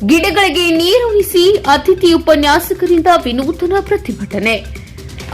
ಗಿಡಗಳಿಗೆ ನೀರುಣಿಸಿ ಅತಿಥಿ ಉಪನ್ಯಾಸಕರಿಂದ ವಿನೂತನ ಪ್ರತಿಭಟನೆ.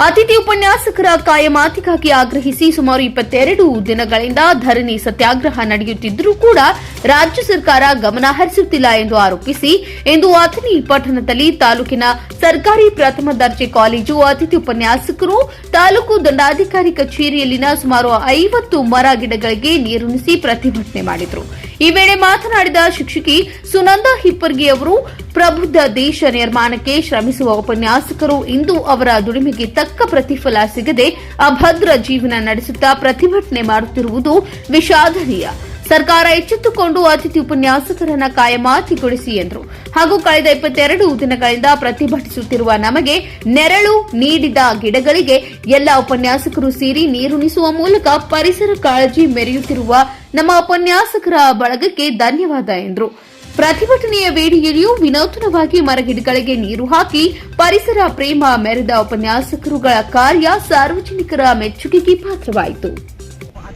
ಅತಿಥಿ ಉಪನ್ಯಾಸಕರ ಕಾಯಮಾತಿಗಾಗಿ ಆಗ್ರಹಿಸಿ ಸುಮಾರು ಇಪ್ಪತ್ತೆರಡು ದಿನಗಳಿಂದ ಧರಣಿ ಸತ್ಯಾಗ್ರಹ ನಡೆಯುತ್ತಿದ್ದರೂ ಕೂಡ ರಾಜ್ಯ ಸರ್ಕಾರ ಗಮನ ಹರಿಸುತ್ತಿಲ್ಲ ಎಂದು ಆರೋಪಿಸಿ, ಇಂದು ಅಥಣಿ ಪಟ್ಟಣದಲ್ಲಿ ತಾಲೂಕಿನ ಸರ್ಕಾರಿ ಪ್ರಥಮ ದರ್ಜೆ ಕಾಲೇಜು ಅತಿಥಿ ಉಪನ್ಯಾಸಕರು, ತಾಲೂಕು ದಂಡಾಧಿಕಾರಿ ಕಚೇರಿಯಲ್ಲಿನ ಸುಮಾರು ಐವತ್ತು ಮರ ಗಿಡಗಳಿಗೆ ನೀರುಣಿಸಿ ಪ್ರತಿಭಟನೆ ಮಾಡಿದರು. ಈ ವೇಳೆ ಮಾತನಾಡಿದ ಶಿಕ್ಷಕಿ ಸುನಂದಾ ಹಿಪ್ಪರ್ಗಿ ಅವರು, ಪ್ರಬುದ್ಧ ದೇಶ ನಿರ್ಮಾಣಕ್ಕೆ ಶ್ರಮಿಸುವ ಉಪನ್ಯಾಸಕರು ಇಂದು ಅವರ ದುಡಿಮೆಗೆ ತಕ್ಕ ಪ್ರತಿಫಲ ಸಿಗದೆ ಅಭದ್ರ ಜೀವನ ನಡೆಸುತ್ತಾ ಪ್ರತಿಭಟನೆ ಮಾಡುತ್ತಿರುವುದು ವಿಷಾದನೀಯ. ಸರ್ಕಾರ ಎಚ್ಚೆತ್ತುಕೊಂಡು ಅತಿಥಿ ಉಪನ್ಯಾಸಕರನ್ನ ಕಾಯಮಾತಿಗೊಳಿಸಿ ಎಂದರು. ಹಾಗೂ ಕಳೆದ ಇಪ್ಪತ್ತೆರಡು ದಿನಗಳಿಂದ ಪ್ರತಿಭಟಿಸುತ್ತಿರುವ ನಮಗೆ ನೆರಳು ನೀಡಿದ ಗಿಡಗಳಿಗೆ ಎಲ್ಲ ಉಪನ್ಯಾಸಕರು ಸೇರಿ ನೀರುಣಿಸುವ ಮೂಲಕ ಪರಿಸರ ಕಾಳಜಿ ಮೆರೆಯುತ್ತಿರುವ ನಮ್ಮ ಉಪನ್ಯಾಸಕರ ಬಳಗಕ್ಕೆ ಧನ್ಯವಾದ ಎಂದರು. ಪ್ರತಿಭಟನೆಯ ವೇಳೆಯಲ್ಲಿಯೂ ವಿನೂತನವಾಗಿ ಮರಗಿಡಗಳಿಗೆ ನೀರು ಹಾಕಿ ಪರಿಸರ ಪ್ರೇಮ ಮೆರೆದ ಉಪನ್ಯಾಸಕರುಗಳ ಕಾರ್ಯ ಸಾರ್ವಜನಿಕರ ಮೆಚ್ಚುಗೆಗೆ ಪಾತ್ರವಾಯಿತು.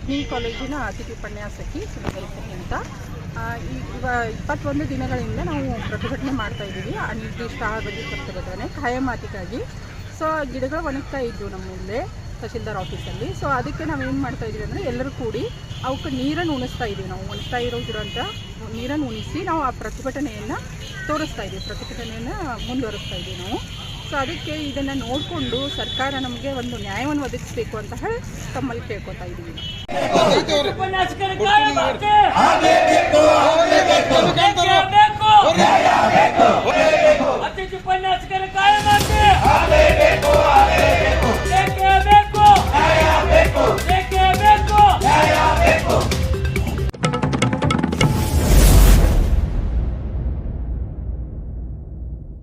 ಅಗ್ನಿ ಕಾಲೇಜಿನ ಅತಿಥಿ ಉಪನ್ಯಾಸಕಿ ಸುನಂದೈಸನಿ ಅಂತ. ಈ- ಇವ ಇಪ್ಪತ್ತೊಂದು ದಿನಗಳಿಂದ ನಾವು ಪ್ರತಿಭಟನೆ ಮಾಡ್ತಾ ಇದ್ದೀವಿ. ಅನಿರ್ದಿಷ್ಟ ಅವಧಿ ಪ್ರತಿಭಟನೆ ಖಾಯಮಾತಿಗಾಗಿ. ಸೊ ಗಿಡಗಳು ಒಣಗ್ತಾ ನಮ್ಮ ಮುಂದೆ, ತಹಶೀಲ್ದಾರ್ ಆಫೀಸಲ್ಲಿ. ಸೊ ಅದಕ್ಕೆ ನಾವು ಏನು ಮಾಡ್ತಾ ಇದ್ದೀವಿ ಅಂದರೆ ಎಲ್ಲರೂ ಕೂಡಿ ಅವಕ್ಕೆ ನೀರನ್ನು ಉಣಿಸ್ತಾ ಇದ್ದೀವಿ. ನಾವು ಒಣಗ್ತಾ ಇರೋದ್ರಂತ ನೀರನ್ನು ಉಣಿಸಿ ನಾವು ಆ ಪ್ರತಿಭಟನೆಯನ್ನು ತೋರಿಸ್ತಾ ಇದ್ದೀವಿ. ಪ್ರತಿಭಟನೆಯನ್ನು ಮುಂದುವರಿಸ್ತಾ ಇದ್ದೀವಿ ನಾವು. ಸೊ ಅದಕ್ಕೆ ಇದನ್ನು ನೋಡಿಕೊಂಡು ಸರ್ಕಾರ ನಮಗೆ ಒಂದು ನ್ಯಾಯವನ್ನು ಒದಗಿಸಬೇಕು ಅಂತ ಹೇಳಿ ತಮ್ಮಲ್ಲಿ ಕೇಳ್ಕೊತಾ ಇದ್ದೀವಿ.